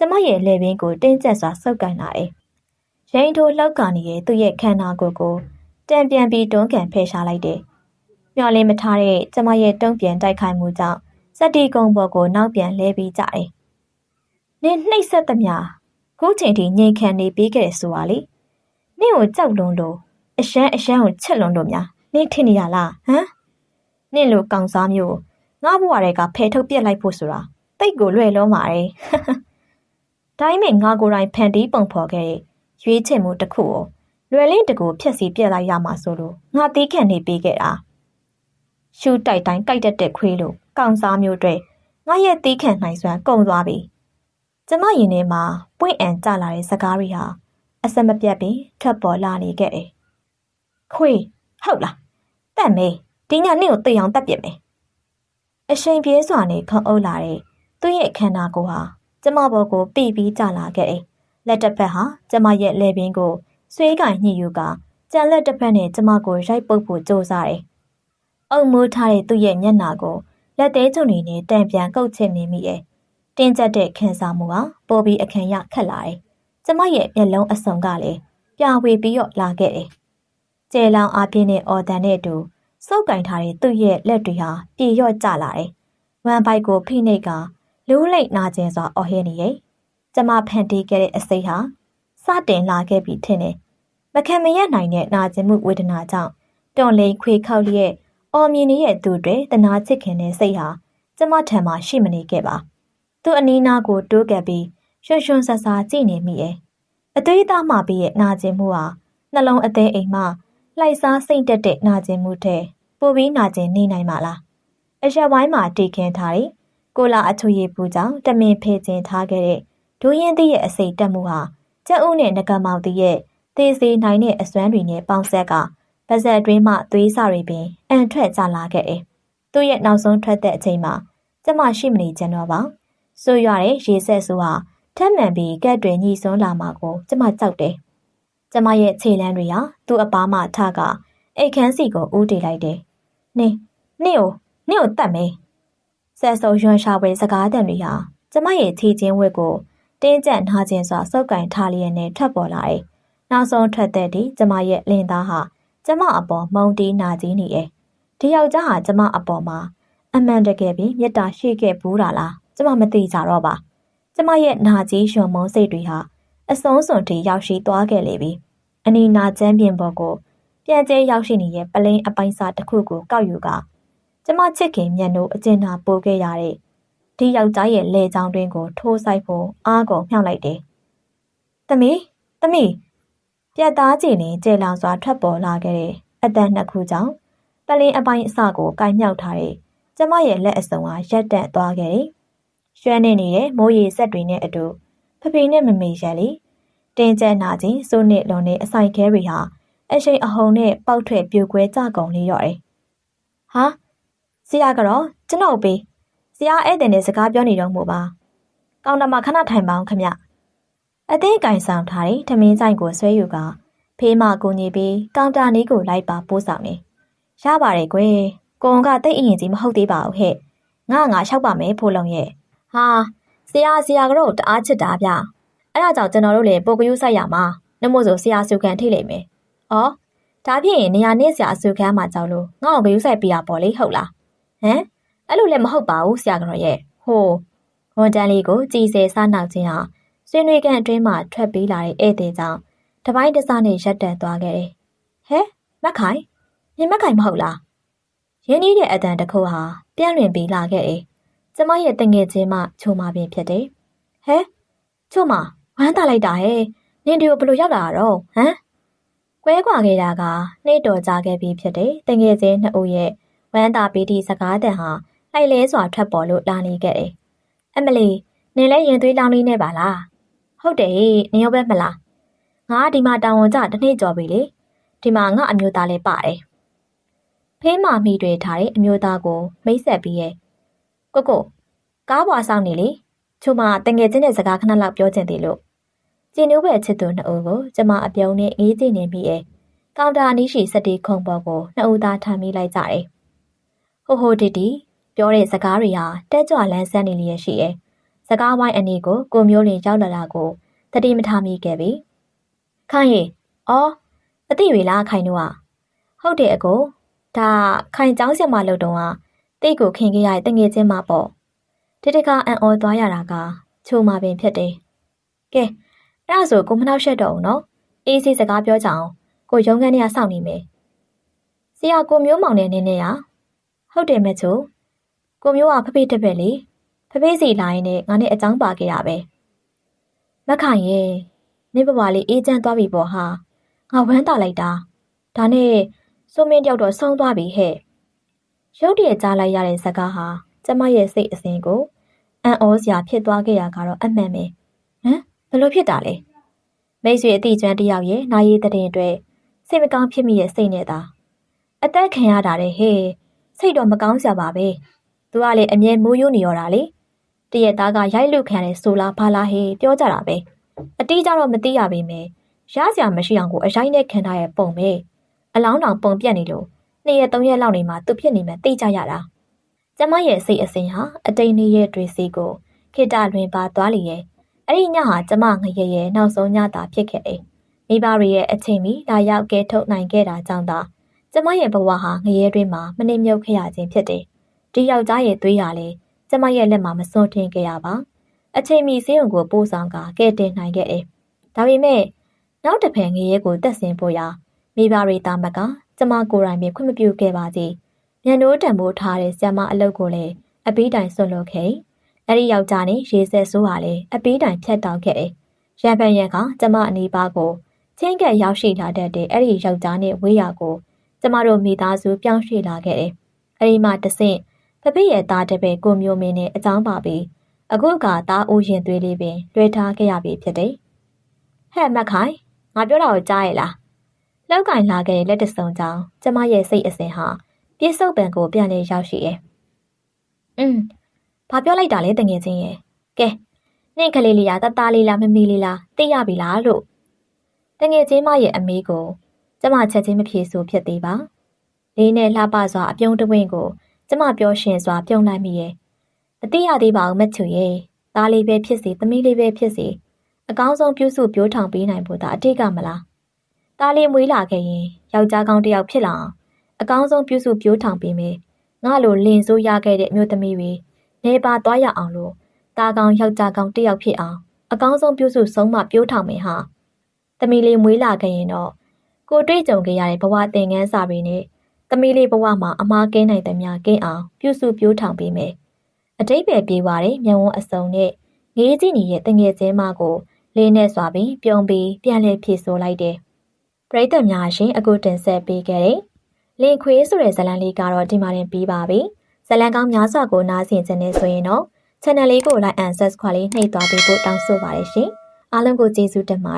[SPEAKER 1] ကျမရဲ့လေပင်ကိုတင်းကျပ်စွာဆုပ်ကန်လာတယ်။ရိန်ထိုးလောက်ကန်နေတဲ့သူ့ရဲ့ခန္ဓာကိုယ်ကိုတံပြန်ပြီးတွန်းကန်ဖယ်ရှားလိုက်တယ်။မျော်လင့်မထားတဲ့ကျမရဲ့တုံ့ပြန်တိုက်ခိုက်မှုကြောင့်စက်တီကုံပေါ်ကိုနောက်ပြန်လဲပြီးကြတယ်။နင်နှိပ်ဆက်သမျှခုချိန်ထိငြိမ်ခံနေပြီးခဲ့တယ်ဆိုတာလေ။နင့်ကိုကြောက်လွန်လို့အရှမ်းအရှမ်းကိုချက်လွန်လို့များနင်ထင်နေရလားဟမ်။နင့်လိုကောင်စားမျိုးငါ့ဘဝတွေကဖယ်ထုတ်ပြစ်လိုက်ဖို့ဆိုတာတိတ်ကိုလွယ်လုံးပါတယ်။ တိုင်းမဲ့ငါကိုယ်တိုင်ဖန်တီးပုံဖော်ခဲ့တဲ့ရွေးချယ်မှုတစ်ခုကိုလွယ်လင်းတကူဖြက်စီပြက်လိုက်ရမှာဆိုလို့ငါတီးခံနေပေးခဲ့တာ။ရှူတိုက်တိုင်းကြိုက်တတ်တဲ့ခွေးလို့ကောင်စားမျိုးတွေငါရဲ့တီးခံနိုင်စွမ်းကုန်သွားပြီ။ကျမရင်ထဲမှာပွင့်အံကျလာတဲ့စကားတွေဟာအစမပြတ်ပြီးထွက်ပေါ်လာနေခဲ့တယ်။ခွေးဟုတ်လား။တတ်မေးဒီညနေ့ကိုတေအောင်တက်ပြစ်မယ်။အရှိန်ပြေးစွာနဲ့ခုံအုပ်လာတဲ့သူ့ရဲ့ခန္ဓာကိုယ်ဟာ ကျမဘောကိုပြိပြီးကျလာခဲ့တယ်။လက်တစ်ဖက်ဟာကျမရဲ့လက်ပင်ကိုဆွေးကင်ညှိယူကကြံလက်တစ်ဖက်နဲ့ကျမကိုရိုက်ပုတ်ဖို့ကြိုးစားတယ်။အုံမိုးထားတဲ့သူ့ရဲ့မျက်နှာကိုလက်သေးချုံနေနဲ့တံပြန်ကုတ်ချစ်နေမိရဲ့။တင်းကျပ်တဲ့ခံစားမှုဟာပေါ်ပြီးအခမ်းရခက်လာတယ်။ကျမရဲ့မျက်လုံးအစုံကလည်းပြဝေပြီးတော့လာခဲ့တယ်။ကျဲလောင်အားပြင်းတဲ့အော်တန်နဲ့အတူစုပ်ကင်ထားတဲ့သူ့ရဲ့လက်တွေဟာပြေရော့ကျလာတယ်။ဝမ်ပိုက်ကိုဖိနှိပ်က လူးလိတ်နာကျင်စွာအော်ဟဲနေရဲ့။ကျမဖန်တီးခဲ့တဲ့အစိတ်ဟာစတင်လာခဲ့ပြီထင်တယ်။မခံမရနိုင်တဲ့နာကျင်မှုဝေဒနာကြောင့်တွန်လိန်ခွေခောက်လျက်အော်မြင်နေတဲ့သူတွေတနာချစ်ခင်တဲ့စိတ်ဟာကျမထံမှာရှိမနေခဲ့ပါ။သူ့အနီးနားကိုတိုးကပ်ပြီးရွှွှွှဆဆာကြည့်နေမိရဲ့။အသွေးသားမှပြီးရဲ့နာကျင်မှုဟာနှလုံးအသေးအိမ်မှလိုက်စားစိတ်တက်တဲ့နာကျင်မှုတဲ့ပိုပြီးနာကျင်နေနိုင်မှာလားအရက်ဝိုင်းမှာတည်ခင်းထားတဲ့ ကိုလာအချွေပူကြောင့်တမင်ဖေကျင်ထားခဲ့တဲ့ဒူးရင်သည့်ရဲ့အစိတ်တက်မှုဟာကြက်ဥနဲ့ငကမောင်သည့်ရဲ့သေစေနိုင်တဲ့အစွမ်းတွေနဲ့ပေါင်းဆက်ကပါဇက်အတွင်းမှသွေးစာတွေပင်အန်ထွက်ကြလာခဲ့တယ်။သူ့ရဲ့နောက်ဆုံးထွက်တဲ့အချိန်မှာကျမရှိမနေကြတော့ပါ။ဆိုရတဲ့ရေဆက်ဆိုဟာထက်မှန်ပြီးကက်တွေညီစွန်းလာမှာကိုကျမကြောက်တယ်။ကျမရဲ့ခြေလမ်းတွေဟာသူ့အပားမှထကအိတ်ခမ်းစီကိုဦးတည်လိုက်တယ်။နင်းနင့်ကိုနင့်ကိုတတ်မေး ဆက်စုံရွှန်ရှာပွဲစကားတန်တွေဟာကျမရဲ့ခြေချင်းဝက်ကိုတင်းကျပ်နှာခြင်းစွာစုပ်ကင်ထားလျက်နဲ့ထွက်ပေါ်လာတယ်။နောက်ဆုံးထွက်တဲ့ဒီကျမရဲ့လင်သားဟာကျမအပေါ်မုံတီးနာကြီးနေတယ်။ဒီယောက်ျားဟာကျမအပေါ်မှာအမှန်တကယ်ပြီးမေတ္တာရှိခဲ့ဘူးတာလားကျမမသိကြတော့ပါ။ကျမရဲ့နာကြီးရွှံမုံစိတ်တွေဟာအဆုံးစွန်ထိရောက်ရှိသွားခဲ့လေပြီ။အနီနာကျမ်းပြင်ပေါ်ကိုပြန်ကျဲရောက်ရှိနေတဲ့ပလင်းအပိုင်းစားတစ်ခုကိုကောက်ယူက ကျမချစ်ခင်မျက်နှာအကျဉ်းသာပို့ခဲ့ရတဲ့ဒီယောက်ျားရဲ့လေချောင်းတွင်းကို ထိုးဆိုင်ဖို့အားကုန်မြှောက်လိုက်တယ်။သမီးသမီးပြတ်သားကြည်နေကျေလောင်စွာထွက်ပေါ်လာခဲ့တဲ့အတန်နှစ်ခုကြောင့်ပလင်းအပိုင်းအစကိုကိုင်မြောက်ထားတဲ့ကျမရဲ့လက်အစုံဟာရက်တန့်သွားခဲ့တယ်။ရွှဲနေနေတဲ့မိုးရေဆက်တွေနဲ့အတူဖဖေနဲ့မမေရက်လေတင်းကျပ်နာခြင်းစိုးနစ်လွန်တဲ့အဆိုင်ခဲတွေဟာအရှိန်အဟုန်နဲ့ပေါက်ထွက်ပြိုကွဲကြကုန်လေတော့တယ်။ဟာ ဆရာကတော့ကျွန်တော်ပေးဆရာဧည့်သည်နဲ့စကားပြောနေတော့မို့ပါ။ကောင်တမခဏထိုင်ပါအောင်ခမ။အသေးကင်ဆောင်ထားတဲ့ထမင်းဆိုင်ကိုဆွဲယူကဖေးမကိုညီပြီးကောင်တာနီးကိုလိုက်ပါပို့ဆောင်နေ။ရပါတယ်ကွယ်။ကိုုံကတိတ်အရင်ကြီးမဟုတ်သေးပါဘူးဟဲ့။ငါငါလျှောက်ပါမယ်ဖိုးလုံးရဲ့။ဟာဆရာဆရာကတော့တအားချစ်တာဗျ။အဲ့ဒါကြောင့်ကျွန်တော်တို့လည်းပိုကယူဆိုင်ရမှာ။နှမို့ဆိုဆရာစုခံထိလိမ့်မယ်။အော်ဒါဖြင့်နေရာနဲ့ဆရာအစုခန်းမှာကြောက်လို့ငါ့ကိုဂရုစိုက်ပြရပေါ့လေဟုတ်လား ဟမ်အဲ့လိုလည်းမဟုတ်ပါဘူးဆရာကတော့ရဲ့ဟိုဝန်တန်းလေးကိုကြည်စဲစားနောက်ခြင်းဟာဆွေးနွေးကန်အတွင်းမှာထွက်ပြေးလာတဲ့ဧည့်သည်ကြောင့်တပိုင်းတစားနဲ့ရက်တန်သွားခဲ့တယ်ဟဲမက်ခိုင်မြင်မက်ခိုင်မဟုတ်လားရင်းနှီးတဲ့အတန်တစ်ခုဟာပြန့်လွင်ပြီးလာခဲ့တယ်ကျမရဲ့တငယ်ချင်းမှချိုမာပင်ဖြစ်တယ်ဟဲချိုမာဝမ်းသာလိုက်တာဟဲ့နင်ဒီကိုဘလို့ရောက်လာတာတော့ဟမ်ကွဲကွာခဲ့တာကနှိတ်တော်ကြခဲ့ပြီးဖြစ်တယ်တငယ်ချင်းနှစ်ဦးရဲ့ ဝမ်းသာပီတိစကားတန်ဟာလှိုက်လဲစွာထွက်ပေါ်လို့လာနေခဲ့တယ်အမလီနင်လည်းရင်သွေးလောင်းလေးနဲ့ပါလားဟဟုတ်တယ်ဟေ့နေရောပဲမလားငါကဒီမှာတာဝန်ကျတစ်နေ့ကျော်ပြီလေဒီမှာငါအမျိုးသားလည်းပါတယ်ဖေးမာမိတွေထားတဲ့အမျိုးသားကိုမိတ်ဆက်ပြီးရဲ့ကိုကိုကားပွားဆောင်နေလေချို့မတငယ်ချင်းတဲ့စကားခဏလောက်ပြောချင်သေးလို့ကျင်းနှုတ်ပဲချစ်သူနှစ်ဦးကိုကျမအပြုံးနဲ့အေးကြည့်နေပြီးရဲ့ကောင်တာနီးရှိစတီခုံပေါ်ကိုနှစ်ဦးသားထားမိလိုက်ကြတယ် ဟိုဟိုတီတီပြောတဲ့စကားတွေဟာတက်ကြွလန်းဆန်းနေလျက်ရှိရဲ့စကားဝိုင်းအနေကိုကိုမျိုးလင်ရောက်လာတာကိုတတိမထားမိခဲ့ပြီခိုင်ရီအော်အတိတွေလားခိုင်တို့ကဟုတ်တယ်အကိုဒါခိုင်เจ้าဆက်မလို့တုံးကတိတ်ကိုခင်ခဲ့ရတဲ့တငယ်ချင်းမပေါ့တိတကအံ့ဩသွားရတာကချိုးမှပင်ဖြစ်တယ်ကဲအဲ့ဒါဆိုကိုမနှောက်ရှက်တော့ဘူးနော်အေးစီစကားပြောကြအောင်ကိုရုံးခန်းထဲကစောင့်နေမယ်ဆရာကိုမျိုးမောင်နဲ့နင်းနေရ ဟုတ်တယ်မချို့ကိုမျိုးကဖဖေးတက်ပဲလေဖဖေးစီလာရင်နဲ့ငါနဲ့အကြောင်းပါခဲ့တာပဲမခိုင်ရဲ့နေဘဝလေးအေးချမ်းသွားပြီပေါ့ဟာငါဝမ်းသာလိုက်တာဒါနဲ့စိုးမင်းတယောက်တော့ဆုံးသွားပြီဟဲ့ရုတ်တရက်ကြားလိုက်ရတဲ့စကားဟာကျမရဲ့စိတ်အစဉ်ကိုအံ့ဩစရာဖြစ်သွားခဲ့ရကတော့အမှန်ပဲဟမ်ဘလို့ဖြစ်တာလဲမိတ်ဆွေအတိကျွမ်းတယောက်ရဲ့နာရီတဲ့တဲ့အတွက်စိတ်မကောင်းဖြစ်မိရဲ့စိတ်နဲ့သာအသက်ခံရတာတဲ့ဟဲ့ စိတ်တော့မကောင်းစရာပါပဲသူကလေအမြဲမိုးယိုးနေရတာလေတရက်သားကရိုက်လုခံရတဲ့ဆိုလာဘာလာဟေးပြောကြတာပဲအတိအကျတော့မသိရပါမယ်ရစရာမရှိအောင်ကိုအရိုက်နဲ့ခံထားရဲ့ပုံပဲအလောင်းတောင်ပုံပြက်နေလို့နှစ်ရက်သုံးရက်လောက်နေမှသူဖြစ်နေမှသိကြရတာကျမရဲ့စိတ်အစဉ်ဟာအတိန်နေရဲ့တွေစီကိုခိတလွင်ပါသွားလျက်အဲ့ဒီညဟာကျမငရဲရဲနောက်ဆုံးညတာဖြစ်ခဲ့တယ်မိဘတွေရဲ့အချိန်မီလာရောက်ကဲထုတ်နိုင်ခဲ့တာကြောင့်သာ ကျမရဲ့ဘဝဟာငရဲတွင်မှာမနှိမ့်မြုပ်ခဲ့ရခြင်းဖြစ်တယ်ဒီယောက်ျားရဲ့သွေးရလဲကျမရဲ့လက်မှာမစွန့်ထင်းခဲ့ရပါအချိန်မီစေးုံကိုပို့ဆောင်ကကဲတင်နိုင်ခဲ့တယ်ဒါပေမဲ့နောက်တစ်ဖန်ငရဲကိုတက်ဆင်ဖို့ရာမိဘတွေတာမကကျမကိုယ်တိုင်ပဲခွင့်မပြုခဲ့ပါသေးညနိုးတံမိုးထားတဲ့ဆ iam မအလုပ်ကိုလည်းအပီးတိုင်ဆွတ်လွတ်ခဲ့အဲ့ဒီယောက်ျားနဲ့ရေဆက်ဆိုးပါလေအပီးတိုင်ဖြတ်တောက်ခဲ့တယ်ရံပန်ရံကကျမအနီးပါးကိုချင်းကက်ရောက်ရှိလာတတ်တဲ့အဲ့ဒီယောက်ျားနဲ့ဝေးရကို ကျမတို့မိသားစုပြောင်းရွှေ့လာခဲ့တယ်အဲ့ဒီမှတဆင့်ဖဖေရဲ့သားတပည့်ကိုမျိုးမင်းနဲ့အကြောင်းပါပြီးအခုကသားဦးရင်သွေးလေးပင်လွှဲထားခဲ့ရပြီဖြစ်တယ်ဟဲ့မက်ခိုင်ငါပြောတာကိုကြားရလားလောက်ကင်လာခဲ့တဲ့လက်တစုံကြောင့်ကျမရဲ့စိတ်အစဉ်ဟာပြစ္ဆုတ်ပံကိုပြန်လဲရောက်ရှိရဲ့။อืมဘာပြောလိုက်တာလဲတငယ်ချင်းရဲ့။ကဲနင့်ကလေးလေးကတသားလေးလားမမီလေးလားသိရပြီလားလို့တငယ်ချင်းမရဲ့အမေးကို ကျမချက်ချင်းမဖြေဆိုဖြစ်သေးပါ။လေးနဲ့လှပစွာအပြုံးတဝင်းကိုကျမပြောရှင်စွာပြုံးလိုက်မိရဲ့။မသိရသေးပါဘူးမချူရဲ့။သားလေးပဲဖြစ်စီသမီးလေးပဲဖြစ်စီအကောင်းဆုံးပြုစုပြောထောင်ပေးနိုင်ဖို့ဒါအတိတ်ကမလား။သားလေးမွေးလာခဲ့ရင်ယောက်ျားကောင်းတစ်ယောက်ဖြစ်လာအောင်အကောင်းဆုံးပြုစုပြောထောင်ပေးမယ်။ငါလိုလင်ဆိုးရခဲ့တဲ့အမျိုးသမီးတွေနေပါသွားရအောင်လို့ตาကောင်ယောက်ျားကောင်တယောက်ဖြစ်အောင်အကောင်းဆုံးပြုစုဆုံးမပြောထောင်မယ်ဟာ။သမီးလေးမွေးလာခဲ့ရင်တော့ ကိုတွေ့ကြုံခဲ့ရတဲ့ဘဝသင်ခန်းစာတွေနဲ့သမီးလေးဘဝမှာအမားကင်းနိုင်တဲ့များကင်းအောင်ပြုစုပြောထောင်ပေးမယ်။အတိတ်ပဲပြေးသွားတဲ့မြန်ဝန်းအစုံနဲ့ငေးကြည့်နေတဲ့တငယ်ချင်းမကိုလေးနဲ့စွာပြီးပြုံးပြီးပြန်လဲဖြည့်ဆို့လိုက်တယ်။ပရိသတ်များရှင်အခုတင်ဆက်ပေးခဲ့တဲ့လင်ခွေးဆိုတဲ့ဇလံလေးကတော့ဒီမှာတင်ပြီးပါပြီဇလံကောင်းများစွာကိုနားဆင်ခြင်းနဲ့ဆိုရင်တော့ channel လေးကို like and subscribe လေးနှိပ်သွားပေးဖို့တောင်းဆိုပါတယ်ရှင်အားလုံးကိုကျေးဇူးတင်ပါတယ်